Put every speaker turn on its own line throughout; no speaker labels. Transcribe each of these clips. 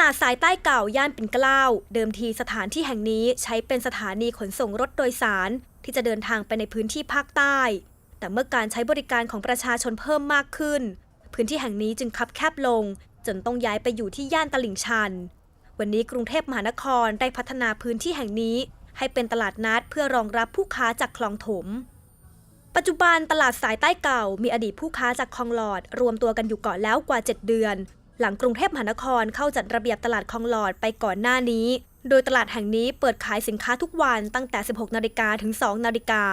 ลาดสายใต้เก่าย่านปิ่นเกล้าเดิมทีสถานที่แห่งนี้ใช้เป็นสถานีขนส่งรถโดยสาร ที่จะเดินทางไปในพื้นที่ภาคใต้ แต่เมื่อการใช้บริการของประชาชนเพิ่มมากขึ้น พื้นที่แห่งนี้จึงคับแคบลง จนต้องย้ายไปอยู่ที่ย่านตลิ่งชัน วันนี้กรุงเทพมหานครได้พัฒนาพื้นที่แห่งนี้ ให้เป็นตลาดนัดเพื่อรองรับผู้ค้าจากคลองถม ปัจจุบันตลาดสายใต้เก่า มีอดีตผู้ค้าจากคลองหลอด รวมตัวกันอยู่เก่อนแล้วกว่า 7 เดือน หลังกรุงเทพมหานครเข้าจัดระเบียบตลาดคลองหลอดไปก่อนหน้านี้ โดยตลาดแห่งนี้เปิดขายสินค้าทุกวันตั้งแต่ 16 นาฬิกาถึง 2 นาฬิกา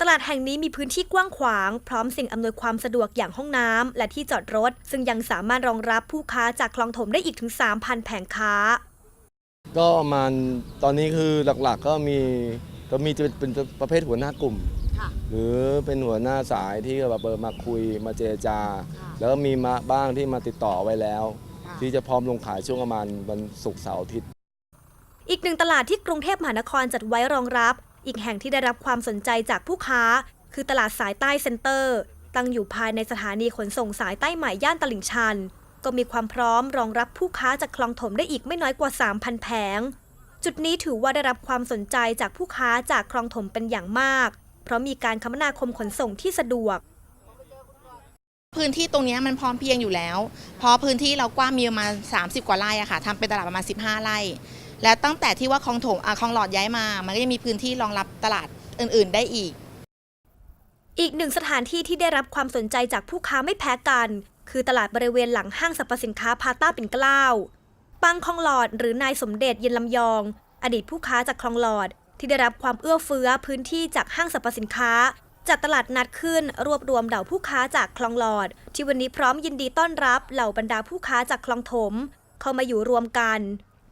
ตลาดแห่งนี้มีพื้นที่กว้างขวาง พร้อมสิ่งอำนวยความสะดวกอย่างห้องน้ำและที่จอดรถ ซึ่งยังสามารถรองรับผู้ค้าจากคลองถมได้อีกถึง 3,000 แผงค้า
ก็ประมาณตอนนี้คือหลักๆก็มีก็มีจะเป็นประเภทหัวหน้ากลุ่ม หรือเป็นหัวหน้าสายที่แบบเออมาคุยมาเจรจา
ค่ะ
แล้วก็มีมาบ้างที่มาติดต่อไว้แล้ว
ค่ะ
ที่จะพร้อมลงขายช่วงประมาณวันศุกร์เสาร์อาทิตย์
อีกหนึ่งตลาดที่กรุงเทพมหานครจัดไว้รองรับ อีกแห่งที่ได้รับความสนใจจากผู้ค้า คือตลาดสายใต้เซ็นเตอร์ ตั้งอยู่ภายในสถานีขนส่งสายใต้ใหม่ย่านตลิ่งชัน ก็มีความพร้อมรองรับผู้ค้าจากคลองถมได้อีกไม่น้อยกว่า 3,000 แผง จุดนี้ถือว่าได้รับความสนใจจากผู้ค้าจากคลองถมเป็นอย่างมาก เพราะมีการคมนาคมขนส่งที่สะดวก
พื้นที่ตรงเนี้ยมันพร้อมเพรียงอยู่แล้ว เพราะพื้นที่เรากว้างมีประมาณ 30 กว่าไร่อะค่ะทำเป็นตลาดประมาณ 15 ไร่ และตั้งแต่ที่ว่าคลองถมอะคลองหลอดย้ายมา มันก็ยังมีพื้นที่รองรับตลาดอื่น ๆ ได้อีก
อีกหนึ่งสถานที่ที่ได้รับความสนใจจากผู้ค้าไม่แพ้กัน คือตลาดบริเวณหลังห้างสรรพสินค้าพาต้าปิ่นเกล้าปังคลองหลอดหรือนายสมเด็จเย็นลำยอง อดีตผู้ค้าจากคลองหลอด ที่ได้รับความเอื้อเฟื้อพื้นที่จากห้างสรรพสินค้า จัดตลาดนัดขึ้นรวบรวมเหล่าผู้ค้าจากคลองหลอด ที่วันนี้พร้อมยินดีต้อนรับเหล่าบรรดาผู้ค้าจากคลองถม เข้ามาอยู่รวมกัน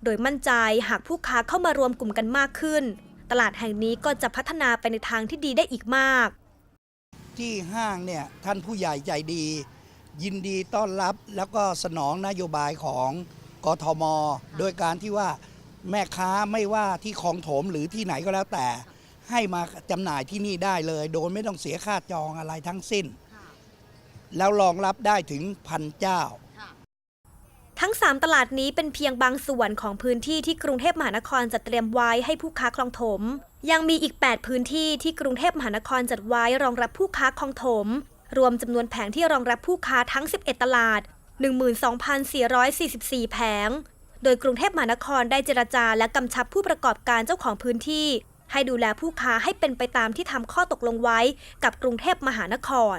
โดยมั่นใจหากผู้ค้าเข้ามารวมกลุ่มกันมากขึ้น ตลาดแห่งนี้ก็จะพัฒนาไปในทางที่ดีได้อีกมาก
ที่ห้างเนี่ยท่านผู้ใหญ่ใจดี ยินดีต้อนรับแล้วก็สนองนโยบายของกทม โดยการที่ว่า แม่ค้าไม่ว่าที่คลองโถมหรือที่ไหนก็แล้วแต่ ให้มาจำหน่ายที่นี่ได้เลย โดยไม่ต้องเสียค่าจองอะไรทั้งสิ้น แล้วรองรับได้ถึงพันเจ้า
ทั้ง 3 ตลาดนี้เป็นเพียงบางส่วนของพื้นที่ที่กรุงเทพมหานครจัดเตรียมไว้ให้ผู้ค้าคลองถม ยังมีอีก 8 พื้นที่ที่กรุงเทพมหานครจัดไว้รองรับผู้ค้าคลองถม รวมจำนวนแผงที่รองรับผู้ค้าทั้ง 11 ตลาด 12,444 แผง โดยกรุงเทพมหานครได้เจรจาและกำชับผู้ประกอบการเจ้าของพื้นที่ ให้ดูแลผู้ค้าให้เป็นไปตามที่ทำข้อตกลงไว้กับกรุงเทพมหานคร